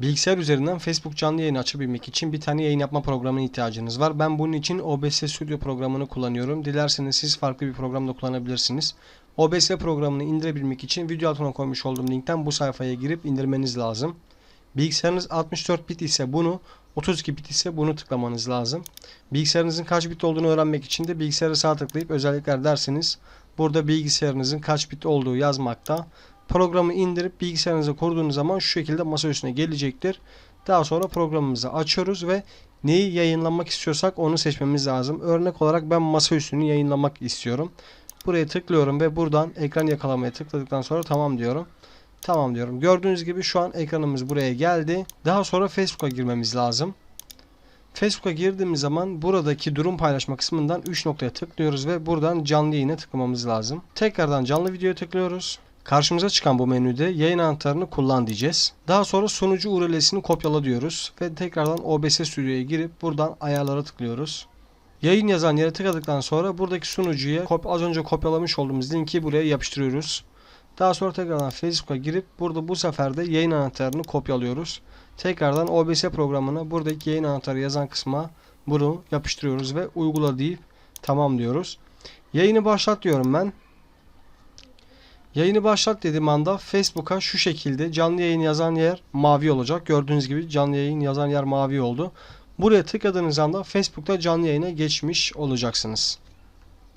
Bilgisayar üzerinden Facebook canlı yayın açabilmek için bir tane yayın yapma programına ihtiyacınız var. Ben bunun için OBS Studio programını kullanıyorum. Dilerseniz siz farklı bir program da kullanabilirsiniz. OBS programını indirebilmek için video altına koymuş olduğum linkten bu sayfaya girip indirmeniz lazım. Bilgisayarınız 64 bit ise bunu, 32 bit ise bunu tıklamanız lazım. Bilgisayarınızın kaç bit olduğunu öğrenmek için de bilgisayarı sağ tıklayıp özellikler derseniz burada bilgisayarınızın kaç bit olduğu yazmakta. Programı indirip bilgisayarınıza kurduğunuz zaman şu şekilde masa üstüne gelecektir. Daha sonra programımızı açıyoruz ve neyi yayınlamak istiyorsak onu seçmemiz lazım. Örnek olarak ben masa üstünü yayınlamak istiyorum. Buraya tıklıyorum ve buradan ekran yakalamaya tıkladıktan sonra tamam diyorum. Tamam diyorum. Gördüğünüz gibi şu an ekranımız buraya geldi. Daha sonra Facebook'a girmemiz lazım. Facebook'a girdiğimiz zaman buradaki durum paylaşma kısmından 3 noktaya tıklıyoruz ve buradan canlı yayına tıklamamız lazım. Tekrardan canlı videoya tıklıyoruz. Karşımıza çıkan bu menüde yayın anahtarını kullan diyeceğiz. Daha sonra sunucu URL'sini kopyala diyoruz ve tekrardan OBS Studio'ya girip buradan ayarlara tıklıyoruz. Yayın yazan yere tıkladıktan sonra buradaki sunucuya az önce kopyalamış olduğumuz linki buraya yapıştırıyoruz. Daha sonra tekrardan Facebook'a girip burada bu sefer de yayın anahtarını kopyalıyoruz. Tekrardan OBS programına buradaki yayın anahtarı yazan kısma bunu yapıştırıyoruz ve uygula deyip tamam diyoruz. Yayını başlat diyorum ben. Yayını başlat dediğim anda Facebook'a şu şekilde canlı yayın yazan yer mavi olacak. Gördüğünüz gibi canlı yayın yazan yer mavi oldu. Buraya tıkladığınız anda Facebook'ta canlı yayına geçmiş olacaksınız.